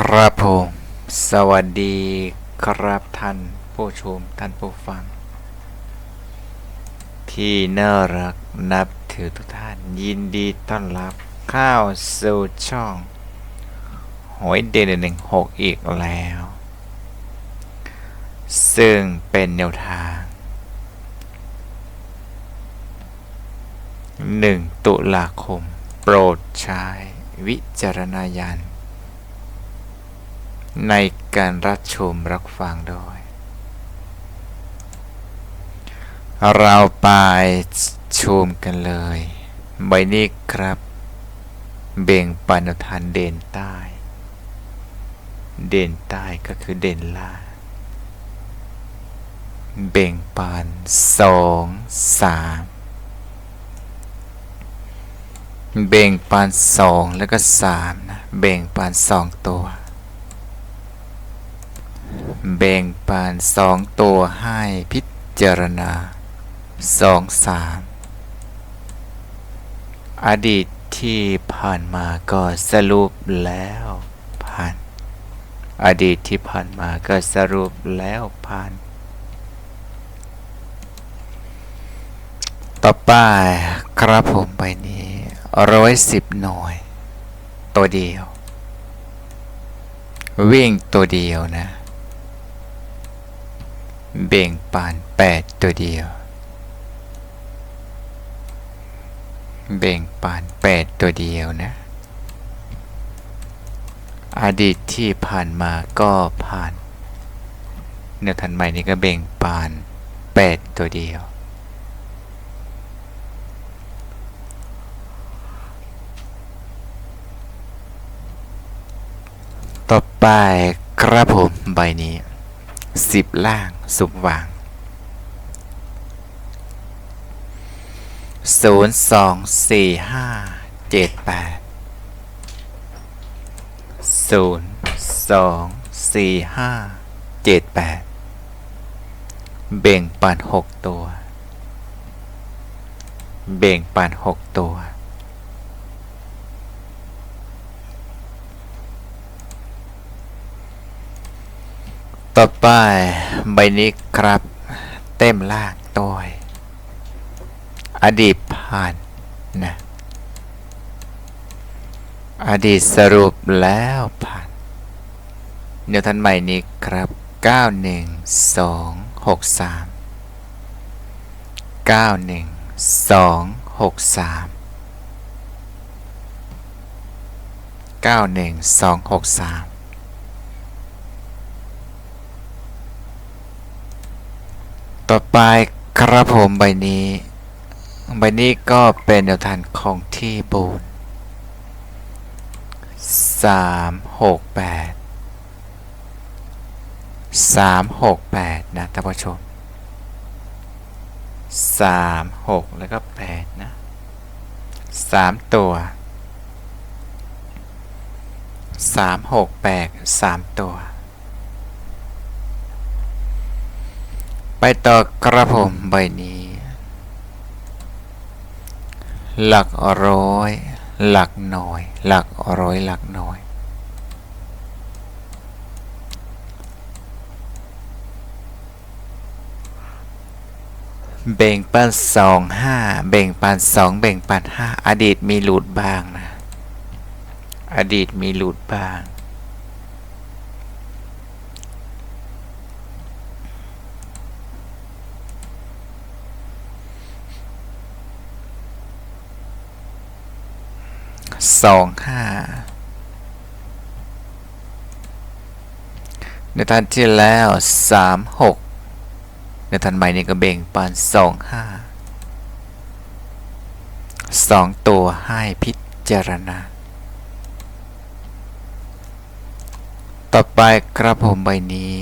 ครับผมสวัสดีครับท่านผู้ชมท่านผู้ฟัง ที่น่ารักนับถือทุกท่าน ยินดีต้อนรับเข้าสู่ช่องหวยเด่นหนึ่งหกอีกแล้ว ซึ่งเป็นแนวทาง 1 ตุลาคม โปรดใช้วิจารณญาณ ในการรับชมรับฟังด้วย เราไปชมกันเลย ใบนี้ครับ เบ่งปันทานเด่นใต้ เด่นใต้ก็คือเด่นล่างเบ่งปานสองสามเบ่งปานสองแล้วก็สามนะ เบ่งปานสองตัว แบ่งปานสองตัวให้พิจารณาสองสามอดีตที่ผ่านมาก็สรุปแล้วผ่าน อดีตที่ผ่านมาก็สรุปแล้วผ่าน ต่อไปครับผมไปนี้ร้อยสิบหน่วย ตัวเดียว วิ่งตัวเดียวนะ เบ่งปานแปดตัวเดียว เบ่งปานแปดตัวเดียวนะ อดีตที่ผ่านมาก็ผ่านแนวทันใหม่นี้ก็เบ่งปานแปดตัวเดียว ต่อไปครับผมใบนี้ สิบล่างสุบวางศูนย์สองสี่ห้าเจ็ดแปดศูนย์สองสี่ห้าเจ็ดแปดเบ่งปันหกตัว เบ่งปันหกตัว ต่อไปใบนี้ครับ เต็มล่างตัวอดีตผ่านนะอดีตสรุปแล้วผ่านเดี๋ยวท่านใหม่นี้ครับ 9 1 2 6 3 9 1 2 6 3 9 1 2 6 3 ต่อไปครับผมใบนี้ ใบนี้ก็เป็นแนวทางของที่บูนสามหกแปดสามหกแปดนะท่านผู้ชมสามหกแล้วก็แปดนะสามตัวสามหกแปดสามตัว ไปต่อกระผมใบนี้ หลักร้อย หลักหน่อย หลักร้อยหลักหน่อยเบ่งปันสองห้าเบ่งปันสองเบ่งปันห้าอดีตมีหลุดบ้างนะ อดีตมีหลุดบ้าง สองห้าในทันที่แล้วสามหกในทันใหม่นี้ก็เบ่งปานสองห้าสองตัวให้พิจารณา ต่อไปกระผมใบนี้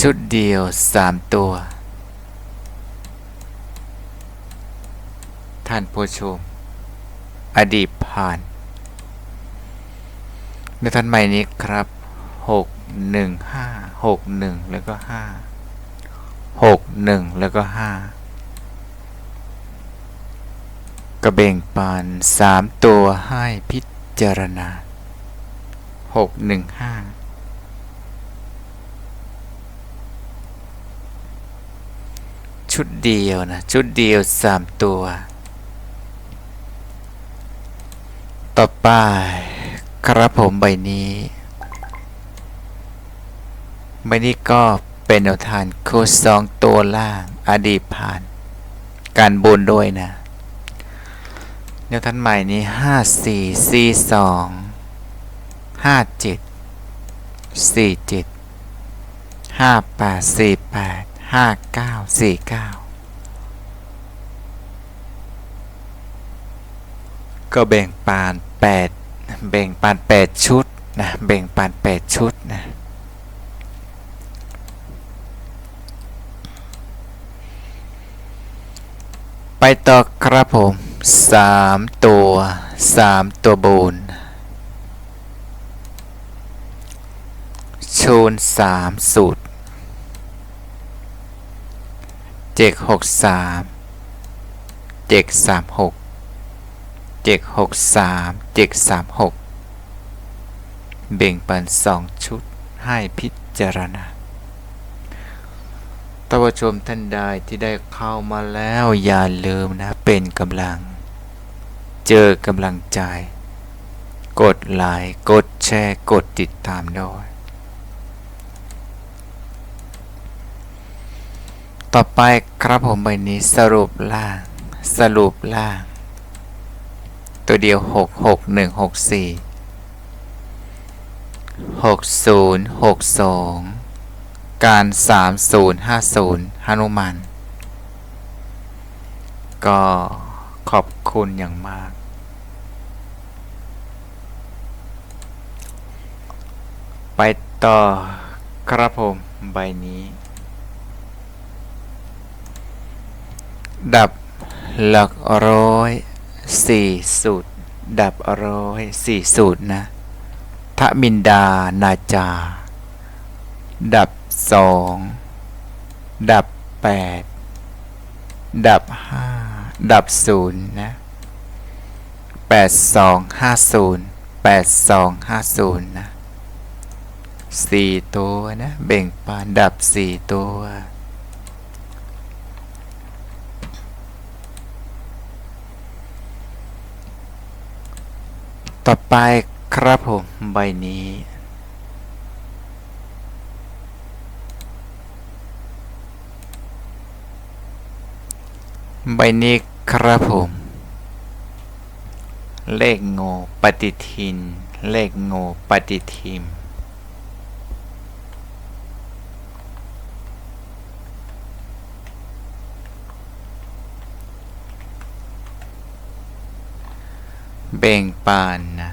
ชุดเดียวสามตัว ท่านผู้ชม อดีตผ่าน ในท่านใหม่นี้ครับหกหนึ่งห้าหกหนึ่งแล้วก็ห้าหกหนึ่งแล้วก็ห้ากระเบ่งปานสามตัวให้พิจารณาหกหนึ่งห้าชุดเดียวนะ ชุดเดียวสามตัว ต่อไป ครับผมใบนี้ใบนี้ก็เป็นแนวทานคู่สองตัวล่างอดีตผ่าน การบนด้วยนะแนวทานใหม่นี้ห้าสี่สี่สองห้าเจ็ดสี่เจ็ดห้าแปดสี่แปดห้าเก้าสี่เก้า ก็แบ่งปานแปดแบ่งปานแปดชุดนะแบ่งปานแปดชุดนะไปต่อครับผมสามตัวสามตัวบนชูนสามสูตรเจ็กหกสามเจ็กสามหก เจ็กหกสามเจ็กสามหกเบ่งปันสองชุดให้พิจารณาท่านผู้ชมท่านใดที่ได้เข้ามาแล้วอย่าลืมนะเป็นกำลัง เจอกำลังใจ กดไลค์กดแชร์กดติดตามด้วยต่อไปครับผมใบนี้สรุปล่าง สรุปล่าง ตัวเดียว 6 6 1 6 4 6 0 6 2 การ 3050ฮนุมานก็ขอบคุณอย่างมาก ไปต่อครับผมใบนี้ ดับหลักร้อย สี่สูตร ดับร้อยสี่สูตรนะทมินดานาจา ดับสองดับแปดดับห้าดับศูนย์นะแปดสองห้าศูนย์แปดสองห้าศูนย์นะสี่ตัวนะเบ่งปานดับสี่ตัว ต่อไปครับผมใบนี้ ใบนี้ครับผม เลขโง่ปฏิทิน เลขโง่ปฏิทิน เบ่งปานนะ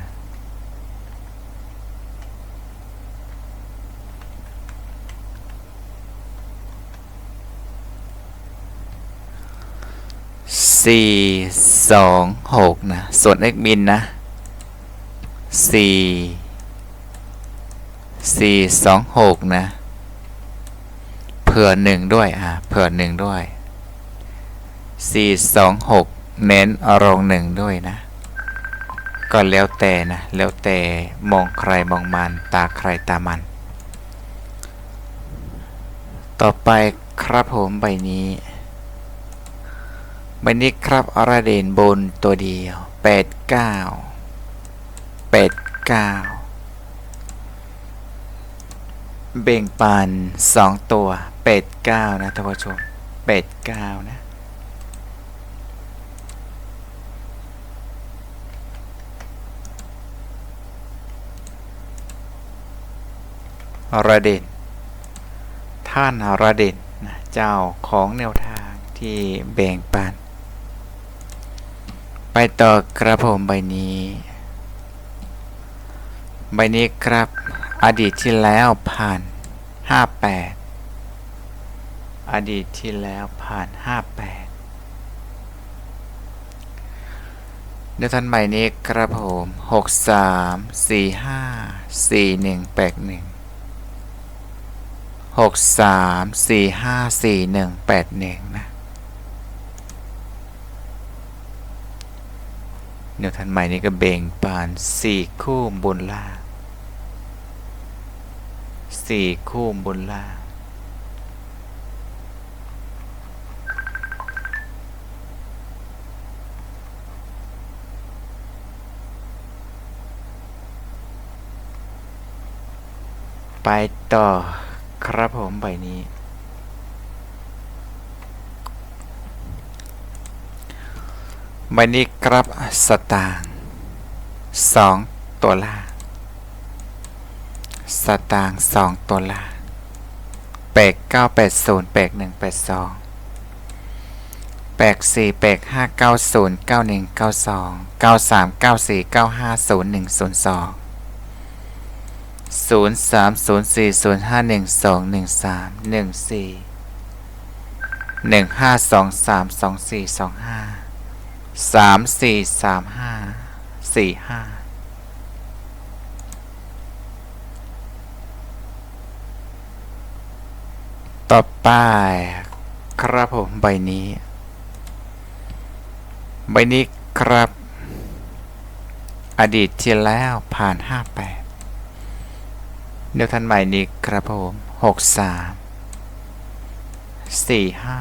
สี่สองหกนะ ส่วนเอ็กมินนะสี่สี่สองหกนะ เผื่อหนึ่งด้วย อะ เผื่อหนึ่งด้วยสี่สองหกเน้นอารมณ์หนึ่งด้วยนะ ก็แล้วแต่นะ แล้วแต่มองใครมองมัน ตาใครตามัน ต่อไปครับผมใบนี้ใบนี้ครับอราเดนบนตัวเดียวแปดเก้าแปดเก้าเบ่งปันสองตัวแปดเก้านะท่านผู้ชมแปดเก้านะ รเดนท่านรเดนนะเจ้าของแนวทางที่แบ่งปัน ไปต่อกระผมใบนี้ ใบนี้ครับอดีตที่แล้วผ่าน 58 อดีตที่แล้วผ่าน 58เดี๋ยวท่านใบนี้ครับผม 63 45 41 81 หกสามสี่ห้าสี่หนึ่งแปดหนึ่งนะเดี๋ยวทันใหม่นี้ก็เบ่งปานสี่คู่บนล่างสี่คู่บนล่างไปต่อ ครับผมใบนี้ ใบนี้ครับสตางค์สองตัวล่าสตางค์สองตัวล่าแปดเก้าแปดศูนย์แปดหนึ่งแปดสองแปดสี่แปดห้าเก้าศูนย์เก้าหนึ่งเก้าสองเก้าสามเก้าสี่เก้าห้าศูนย์หนึ่งศูนย์สอง ศูนย์สามศูนย์สี่ศูนย์ห้าหนึ่งสองหนึ่งสามหนึ่งสี่หนึ่งห้าสองสามสองสี่สองห้าสามสี่สามห้าสี่ห้าต่อไปครับผมใบนี้ ใบนี้ครับ อดีตที่แล้วผ่านห้าแปด เดี๋ยวทันใหม่นี้ครับผมหกสามสี่ห้า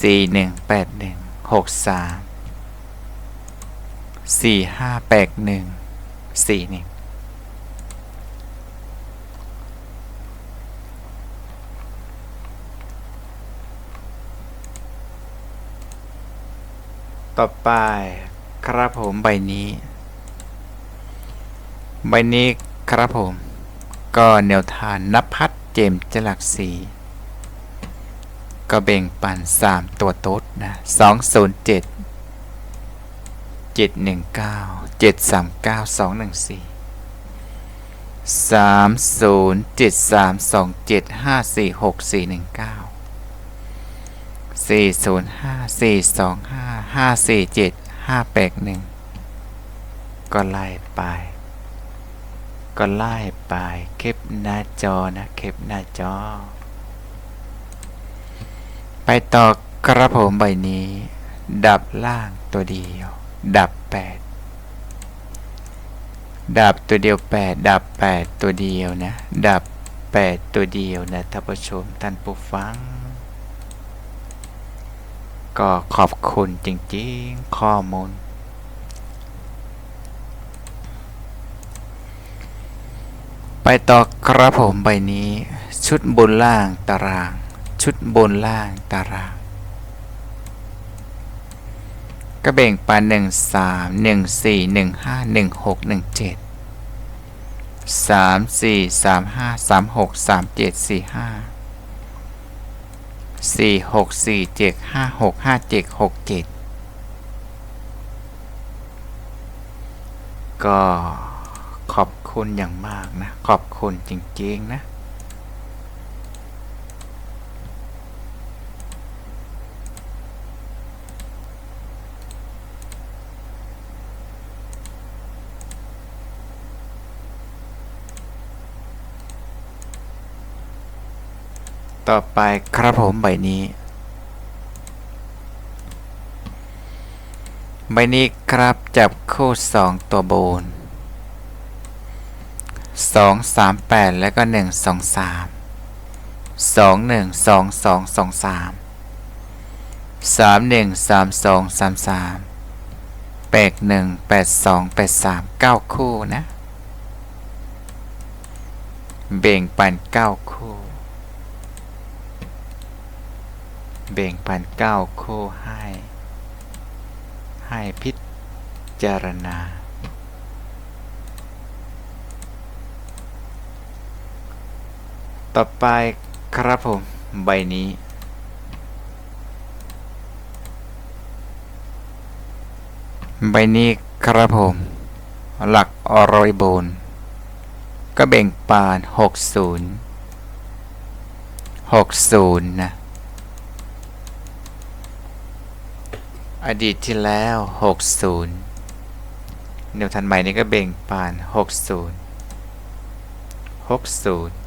สี่หนึ่งแปดหนึ่งหกสามสี่ห้าแปดหนึ่งสี่หนึ่งต่อไป ครับผมใบนี้ ใบนี้ครับผม ก็แนวทานนภัทรเจมจลักสีก็เบ่งปัน 3 ตัวโต๊ดนะ207 719 739 214 30 7327 546 419สี่ศูนย์ห้าสี่สองห้าห้าสี่เจ็ดห้าแปดหนึ่งก็ไล่ไป ก็ไล่ไปเก็บหน้าจอนะเก็บหน้าจอ ไปต่อกระผมใบนี้ ดับล่างตัวเดียว ดับแปดดับตัวเดียวแปดดับแปดตัวเดียวนะ ดับแปดตัวเดียวนะท่านผู้ชมท่านผู้ฟัง ก็ขอบคุณจริงๆ ข้อมูล ไป ต่อครับผมใบนี้ ชุดบนล่างตาราง ชุดบนล่างตาราง ก็แบ่งปานหนึ่งสามหนึ่งสี่หนึ่งห้าหนึ่งหกหนึ่งเจ็ดสามสี่สามห้าสามหกสามเจ็ดสี่ห้าสี่หกสี่เจ็ดห้าหกห้าเจ็ดหกเจ็ดก็ คุณอย่างมากนะ ขอบคุณจริง ๆ นะต่อไปครับผมใบนี้ ใบนี้ครับจับคู่สองตัวโบน สองสามแปดแล้วก็หนึ่งสองสามสองหนึ่งสองสองสองสามสามหนึ่งสามสองสามสามแปดหนึ่งแปดสองแปดสามเก้าคู่นะ เบ่งปันเก้าคู่ เบ่งปันเก้าคู่ให้ ให้พิจารณา ต่อไปครับผมใบนี้ ใบนี้ครับผม หลักอรอยบนก็แบ่งปาน 60 60 นะ อดีตที่แล้ว 60เดี๋ยวทันใหม่นี้ก็เบ่งปาน 60 60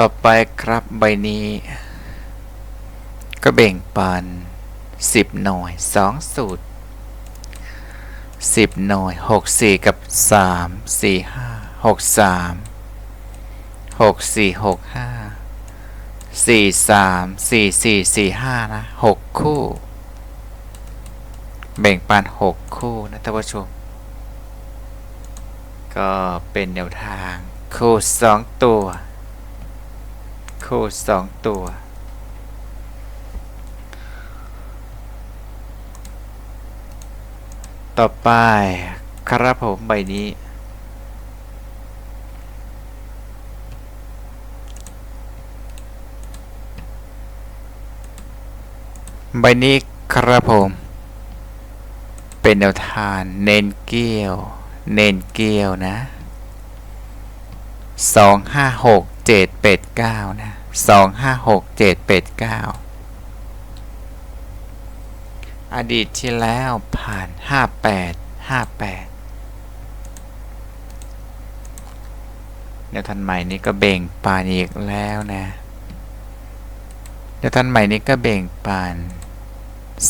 ต่อไปครับใบนี้ ก็แบ่งปันสิบหน่วยสองสูตรสิบหน่วยหกสี่กับสามสี่ห้าหกสามหกสี่หกห้าสี่สามสี่สี่สี่ห้านะหกคู่ แบ่งปันหกคู่นะท่านผู้ชม ก็เป็นแนวทาง คู่สองตัว คู่สองตัว ต่อไปครับผมใบนี้ใบนี้ครับผม เป็นแนวทางเน้นเกี้ยว เน้นเกี้ยวนะ สองห้าหกเจ็ดเป็ดเก้านะสองห้าหกเจ็ดเป็ดเก้าอดีตที่แล้วผ่านห้าแปดห้าแปดเดี๋ยวทันใหม่นี้ก็เบ่งปานอีกแล้วนะเดี๋ยวทันใหม่นี้ก็เบ่งปาน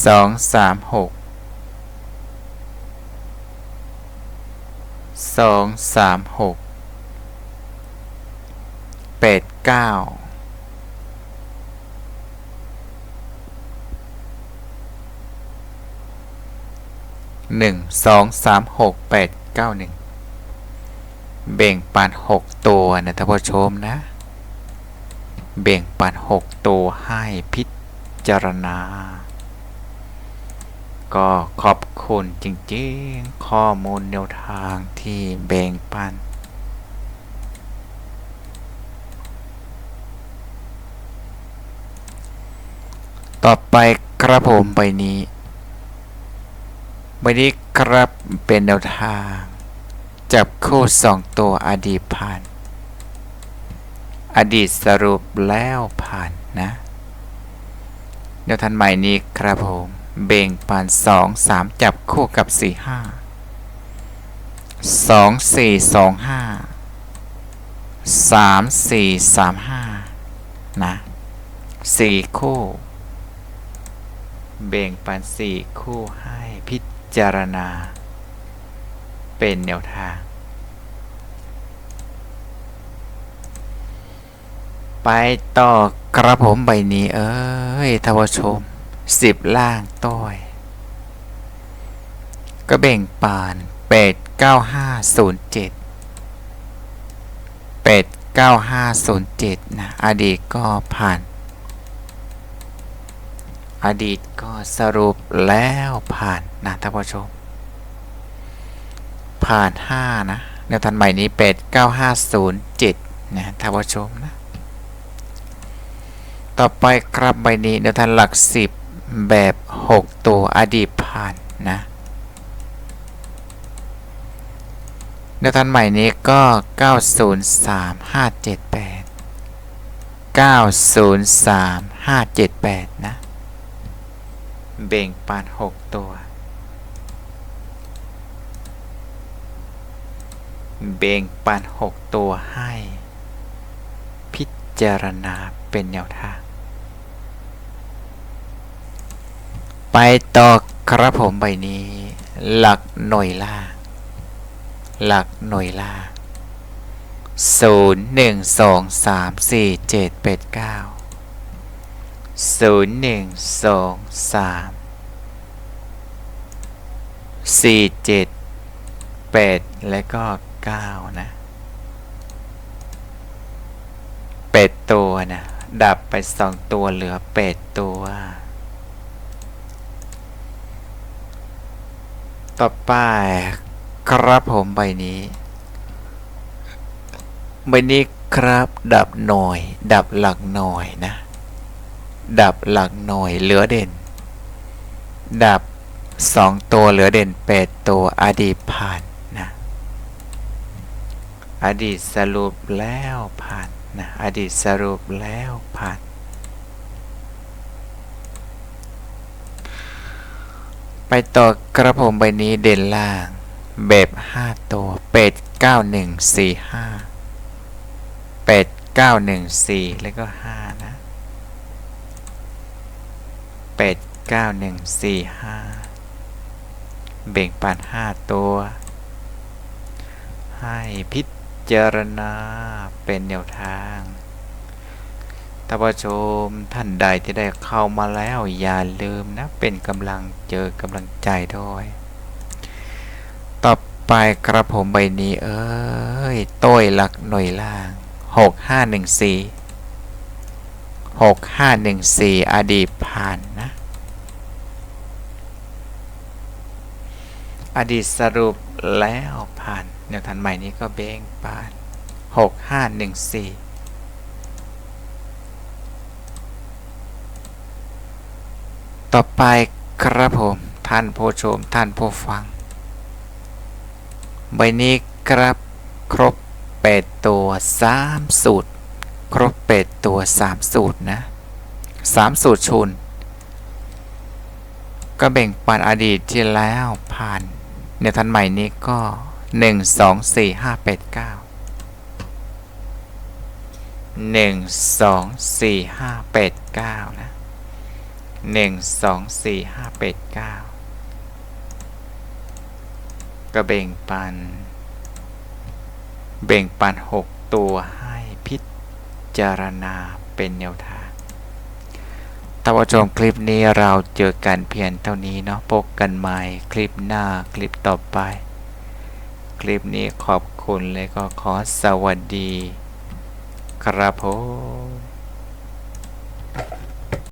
สองสามหกสองสามหก ปดเก้าหนึ่งสองสามหกแปดเก้าหนึ่งเบ่งปันหกตัวนะท่านผู้ชมนะ เบ่งปันหกตัวให้พิจารณา ก็ขอบคุณจริงๆ ข้อมูลแนวทางที่แบ่งปัน ต่อไปกระผมใบนี้ใบนี้ครับเป็นแนวทาง จับคู่สองตัวอดีตผ่าน อดีตสรุปแล้วผ่านนะเดี๋ยวทันใหม่นี้ครับผมเบ่งปานสองสามจับคู่กับสี่ห้าสองสี่สองห้าสามสี่สามห้านะสี่คู่ เบ่งปันสี่คู่ให้พิจารณา เป็นแนวทาง ไปต่อกระผมใบนี้เอ้ยทวชมสิบล่างต้อย ก็เบ่งปานเป็ดเก้าห้าศูนย์เจ็ดเป็ดเก้าห้าศูนย์เจ็ดนะ อดีตก็ผ่าน อดีตก็สรุปแล้วผ่านนะท่านผู้ชม ผ่าน 5 นะแนวทันใหม่นี้เป็ด9507 นะท่านผู้ชมนะ ต่อไปครับใบนี้แนวทันหลัก 10 แบบ 6 ตัวอดีตผ่านนะแนวทันใหม่นี้ก็ 903578 903578 นะ เบ่งปานหกตัว เบ่งปานหกตัวให้ พิจารณาเป็นแนวทาง ไปต่อครับผมใบนี้ หลักหน่วยล่า หลักหน่วยล่า0 1 2 3 4 7 8 9 ศูนย์หนึ่งสองสามสี่เจ็ดแปดและก็เก้านะเป็ดตัวนะ ดับไปสองตัวเหลือเป็ดตัว ต่อไปครับผมใบนี้ ใบนี้ครับดับหน่อย ดับหลักหน่อยนะ ดับหลักหน่อยเหลือเด่น ดับสองตัวเหลือเด่นแปดตัวอดีตผ่านนะอดีตสรุปแล้วผ่านนะอดีตสรุปแล้วผ่านไปต่อกระผมใบนี้เด่นล่าง แบบ 5 ตัวเป็ด9145เป็ด914 แล้วก็ 5 นะ แปดเก้าหนึ่งสี่ห้าเบ่งปันห้าตัว ให้พิจารณาเป็นแนวทางท่านผู้ชมท่านใดที่ได้เข้ามาแล้วอย่าลืมนะ เป็นกำลังเจอกำลังใจด้วย ต่อไปครับผมใบนี้เอ้ยต้ยหลักหน่วยล่างหกห้าหนึ่งสี่หกห้าหนึ่งสี่อดีตผ่านนะ อดีตสรุปแล้วผ่านแนวทางใหม่นี้ก็เบ้งผ่านหกห้าหนึ่งสี่ต่อไปครับผมท่านผู้ชมท่านผู้ฟัง ใบนี้ครับครบแปดตัวสามสูตร ครบแปดตัวสามสูตรนะสามสูตรชุน ก็แบ่งปันอดีตที่แล้วผ่าน ในทันใหม่นี้ก็หนึ่งสองสี่ห้าแปดเก้าหนึ่งสองสี่ห้าแปดเก้านะหนึ่งสองสี่ห้าแปดเก้าก็แบ่งปันแบ่งปันหกตัวให้พิจารณาเป็นแนวทาง ท่านผู้ชมคลิปนี้เราเจอกันเพียงเท่านี้เนาะพบกันใหม่คลิปหน้าคลิปต่อไป คลิปนี้ขอบคุณเลยก็ขอสวัสดี ครับผม